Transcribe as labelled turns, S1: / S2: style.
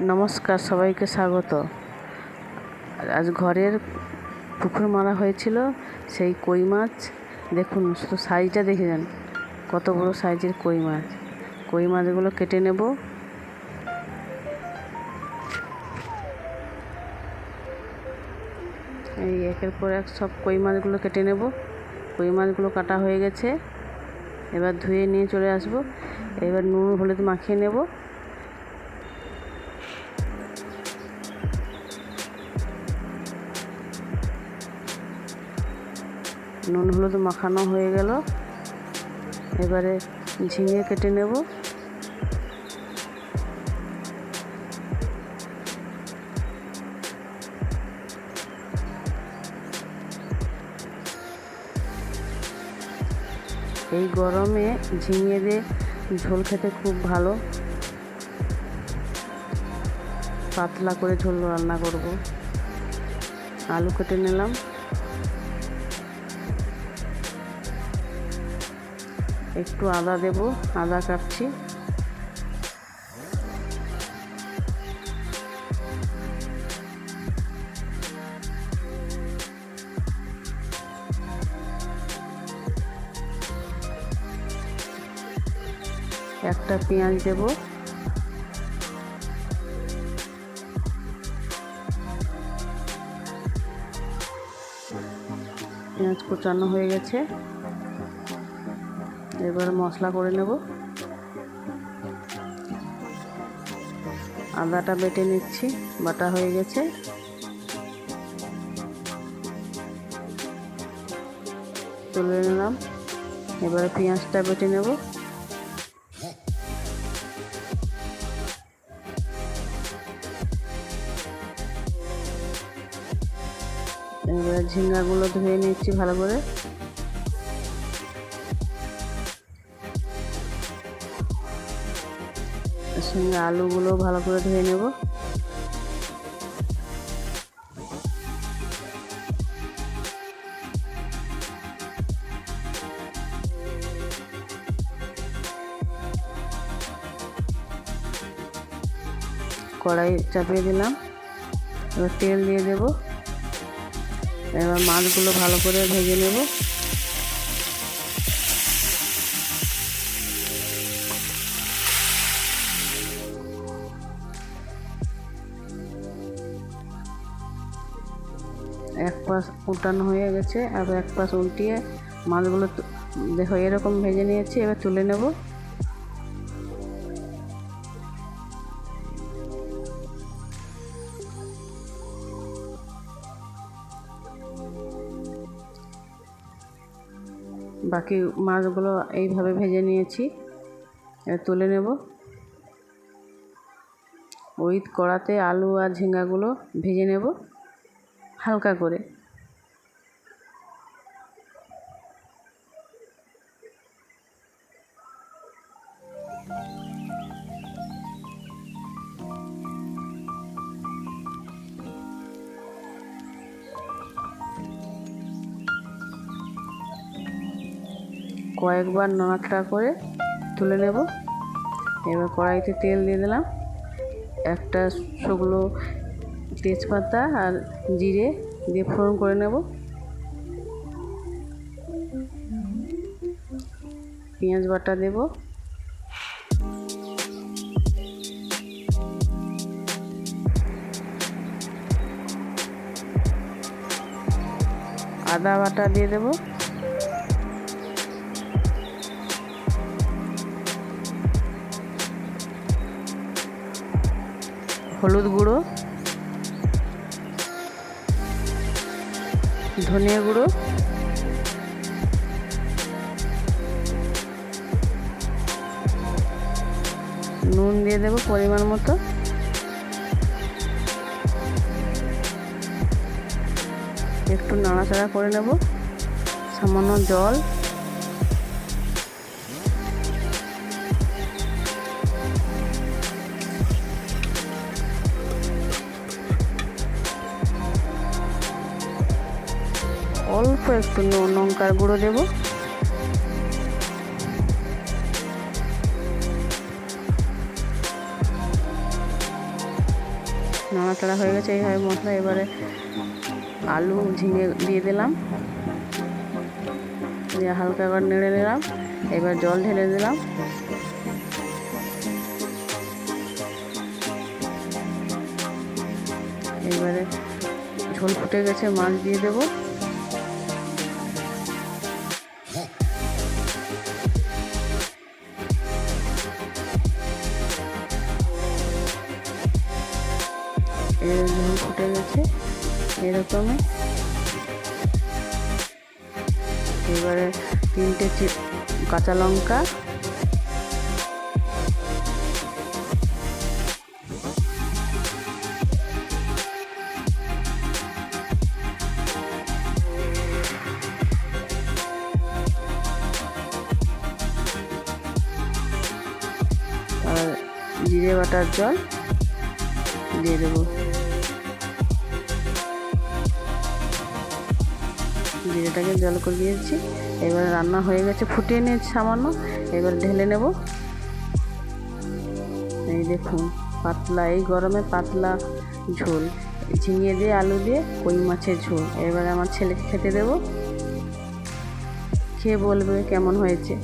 S1: নমস্কার, সবাইকে স্বাগত। আজ ঘরের পুকুর মারা হয়েছিল, সেই কই মাছ। দেখুন, শুধু সাইজটা দেখে যান, কত বড় সাইজের কই মাছ। কই মাছগুলো কেটে নেব। এই একের পর এক সব কই মাছগুলো কেটে নেব। কই মাছগুলো কাটা হয়ে গেছে। এবার ধুয়ে নিয়ে চলে আসব। এবার নুন, হলুদ মাখিয়ে নেব। নুন হলুদ মাখানো হয়ে গেল। এবারে ঝিঙে কেটে নেব। এই গরমে ঝিঙে দিয়ে ঝোল খেতে খুব ভালো। পাতলা করে ঝোল রান্না করব। আলু কেটে নিলাম। একটু আদা দেব আদা কাটছি। একটা পেঁয়াজ দেব। পেঁয়াজ কুচানো হয়ে গেছে। এবার মশলা করে নেব। আদাটা বেটে নিচ্ছি, বাটা হয়ে গেছে। তুলে নিলাম। এবারে পেঁয়াজটা বেটে নেব। এবার ঝিঙ্গাগুলো ধুয়ে নিচ্ছি ভালো করে। সঙ্গে আলুগুলো ভালো করে ধুয়ে নেব। কড়াই চাপিয়ে দিলাম। এবার তেল দিয়ে দেব। এবার মাছগুলো ভালো করে ভেজে নেব। এক পাশ উল্টানো হয়ে গেছে আর এক পাশ উল্টিয়ে মাছগুলো দেখো, এরকম ভেজে নিয়েছি, এবার তুলে নেব। বাকি মাছগুলো এইভাবে ভেজে নিয়েছি, এবার তুলে নেব। ওই কড়াতে আলু আর ঝিঙ্গাগুলো ভেজে নেব। হালকা করে। কয়েকবার নাড়াটা করে তুলে নেব। এবার কড়াইতে তেল দিয়ে দিলাম। একটা শুকনো তেজপাতা আর জিরে দিয়ে ফোড়ন করে নেব। পেঁয়াজ বাটা দেব। আদা বাটা দিয়ে দেব। হলুদ গুঁড়ো। ধনিয়া গুঁড়ো। নুন দিয়ে দেবো পরিমাণ মতো। একটু নাড়াচাড়া করে নেব। সামান্য জল। অল্প একটু লঙ্কার গুঁড়ো দেবো। নাড়াচাড়া হয়ে গেছে, এইভাবে মশলা এবারে আলু ঝিঙে দিয়ে দিলাম। দিয়ে হালকা করে নেড়ে নিলাম, এবার জল ঢেলে দিলাম। এবারে ঝোল ফুটে গেছে, মাছ দিয়ে দেবো। এর ঝোল ফুটে গেছে এরকমই। এবারে তিনটে কাঁচা লঙ্কা। আর জিরে বাটার জল দিয়ে দেবো। জিরেটাকে জল করে দিয়েছি এবার রান্না হয়ে গেছে, ফুটিয়ে নিয়েছি সামান্য। এবার ঢেলে নেব। এই দেখুন, পাতলা, এই গরমে পাতলা ঝোল। ঝিঙে দিয়ে, আলু দিয়ে, কই মাছের ঝোল। এবার আমার ছেলেকে খেতে দেবো। খেয়ে বলবে কেমন হয়েছে।